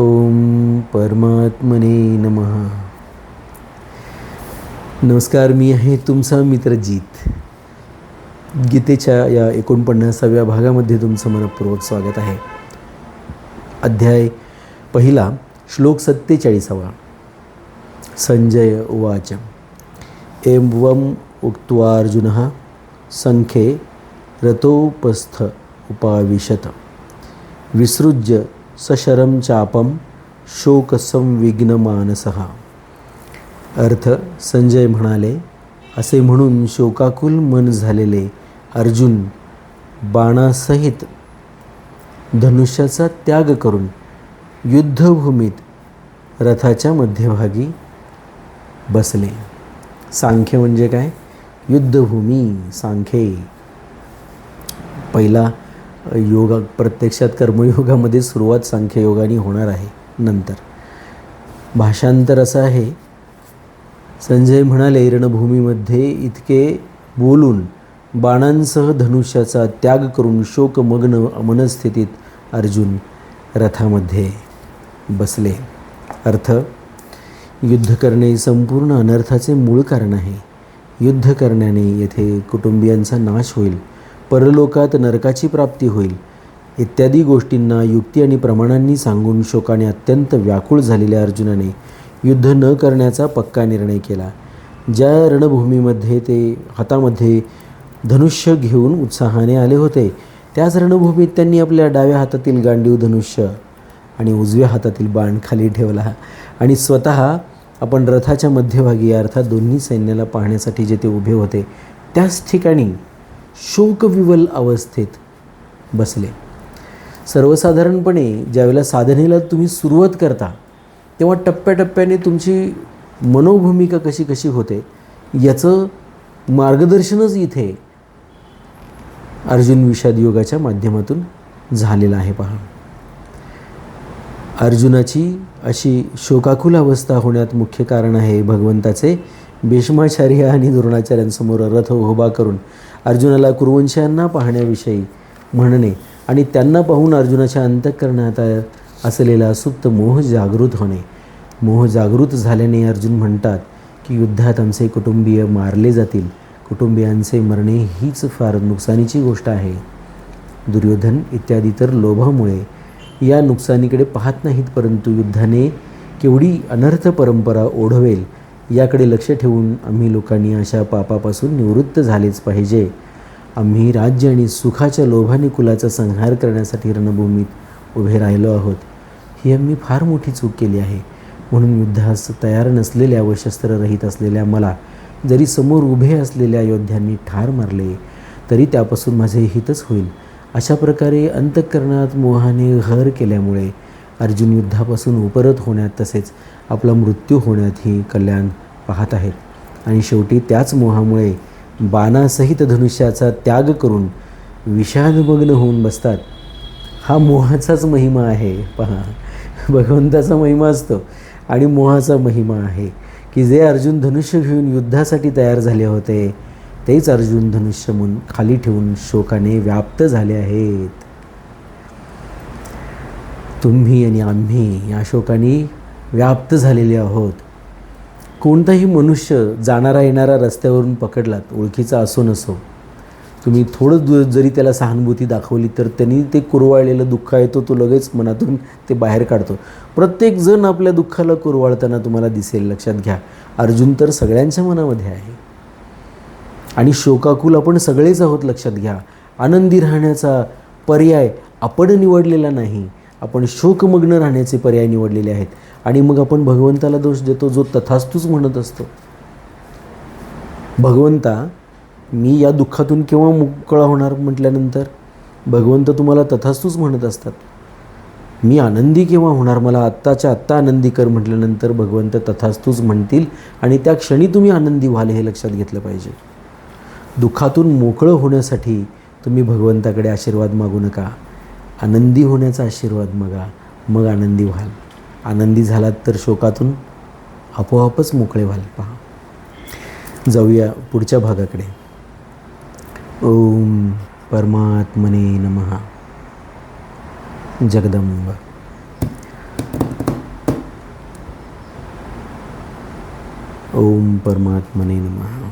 ओम परमात्मने नमः. नमस्कार मी आहे तुमचा मित्र जीत. गीतेच्या या एकोणपन्नासाव्या भागामध्ये तुमचं मनपूर्वक स्वागत आहे. अध्याय पहिला श्लोक सत्तेचाळीसावा. संजय उवाच एवं उक्त्वार्जुन संख्ये रथोपस्थ उपाविशत. विसृज्य सशरम चापम शोकसंविघ्नमानस अर्थ संजय म्हणाले असे म्हणून शोकाकुल मन झालेले अर्जुन बाणासहित धनुष्याचा त्याग करून युद्धभूमीत रथाच्या मध्यभागी बसले. सांख्य म्हणजे काय? युद्धभूमी सांख्ये. पहिला योगा प्रत्यक्षात कर्मयोगामध्ये सुरुवात सांख्ययोगाने होणार आहे नंतर. भाषांतर असं आहे. संजय म्हणाले रणभूमीमध्ये इतके बोलून बाणांसह धनुष्याचा त्याग करून शोकमग्न मनस्थितीत अर्जुन रथामध्ये बसले. अर्थ युद्ध करणे संपूर्ण अनर्थाचे मूळ कारण आहे. युद्ध करण्याने येथे कुटुंबियांचा नाश होईल. परलोकात नरकाची प्राप्ती होईल. इत्यादी गोष्टींना युक्ती आणि प्रमाणांनी सांगून शोकाने अत्यंत व्याकुळ झालेल्या अर्जुनाने युद्ध न करण्याचा पक्का निर्णय केला. ज्या रणभूमीमध्ये ते हातामध्ये धनुष्य घेऊन उत्साहाने आले होते त्याच रणभूमीत त्यांनी आपल्या डाव्या हातातील गांडीव धनुष्य आणि उजव्या हातातील बाण खाली ठेवला आणि स्वतः आपण रथाच्या मध्यभागी अर्थात दोन्ही सैन्याला पाहण्यासाठी जेथे उभे होते त्याच ठिकाणी शोकविवल अवस्थेत बसले. सर्वसाधारणपणे ज्यावेळेला साधनेला तुम्ही सुरुवात करता तेव्हा टप्प्याटप्प्याने तुमची मनोभूमिका कशी कशी होते याचं मार्गदर्शनच इथे अर्जुन विषाद योगाच्या माध्यमातून झालेलं आहे पहा. अर्जुनाची अशी शोकाकुल अवस्था होण्यात मुख्य कारण आहे भगवंताचे भीष्माचार्य आणि द्रोणाचार्यांसमोर रथ उभा करून अर्जुनाला कुरुवंशांना पाहण्याविषयी म्हणणे आणि त्यांना पाहून अर्जुनाच्या अंतःकरणात असलेला सुप्त मोह जागृत होणे. मोह जागृत झाल्याने अर्जुन म्हणतात की युद्धात आमचे कुटुंबीय मारले जातील. कुटुंबियांचे मरणे हीच फार नुकसानीची गोष्ट आहे. दुर्योधन इत्यादी तर लोभामुळे या नुकसानीकडे पाहत नाहीत परंतु युद्धाने केवढी अनर्थ परंपरा ओढवेल याकडे लक्ष ठेवून आम्ही लोकांनी अशा पापापासून निवृत्त झालेच पाहिजे. आम्ही राज्य आणि सुखाच्या लोभाने कुलाचा संहार करण्यासाठी रणभूमीत उभे राहिलो आहोत. ही आम्ही फार मोठी चूक केली आहे. म्हणून युद्धास तयार नसलेल्या व शस्त्ररहित असलेल्या मला जरी समोर उभे असलेल्या योद्ध्यांनी ठार मारले तरी त्यापासून माझे हितच होईल. अशा प्रकारे अंतःकरणात मोहाने घर केल्यामुळे अर्जुन युद्धापासून उपरत होण्यात तसेच आपला मृत्यू होण्यातही कल्याण पाहत आहेत. आणि शेवटी त्याच मोहामुळे बाणासहित धनुष्याचा त्याग करून विषादमग्न होऊन बसतात. हा मोहाचाच महिमा आहे. पहा भगवंताचा महिमा असतो आणि मोहाचा महिमा आहे की जे अर्जुन धनुष्य घेऊन युद्धासाठी तयार झाले होते तेच अर्जुन धनुष्य म्हणून खाली ठेवून शोकाने व्याप्त झाले आहेत. तुम्ही आणि आम्ही या शोकाने व्याप्त झालेले आहोत. कोणताही मनुष्य जाणारा येणारा रस्त्यावरून पकडलात ओळखीचा असो नसो तुम्ही थोडं दु जरी त्याला सहानुभूती दाखवली तर त्यांनी ते कुरवाळलेलं दुःख आहे तो तो लगेच मनातून ते बाहेर काढतो. प्रत्येकजण आपल्या दुःखाला कुरवाळताना तुम्हाला दिसेल. लक्षात घ्या अर्जुन तर सगळ्यांच्या मनामध्ये आहे. आणि शोकाकुल आपण सगळेच आहोत लक्षात घ्या. आनंदी राहण्याचा पर्याय आपण निवडलेला नाही. आपण शोकमग्न राहण्याचे पर्याय निवडलेले आहेत. आणि मग आपण भगवंताला दोष देतो जो तथास्तूच म्हणत असतो. भगवंता मी या दुःखातून केव्हा मोकळा होणार म्हटल्यानंतर? भगवंत तुम्हाला तथास्तूच म्हणत असतात. मी आनंदी केव्हा होणार? मला आत्ताच्या आत्ता आनंदी कर म्हटल्यानंतर भगवंत तथास्तूच म्हणतील आणि त्या क्षणी तुम्ही आनंदी व्हाल हे लक्षात घेतलं पाहिजे. दुःखातून मोकळं होण्यासाठी तुम्ही भगवंताकडे आशीर्वाद मागू नका. आनंदी होण्याचा आशीर्वाद मगा मग आनंदी व्हाल. आनंदी झालात तर शोकातून आपोआपच मोकळे व्हाल पहा. जाऊया पुढच्या भागाकडे. ओम परमात्मने नम. जगदंब. ओम परमात्मने नम.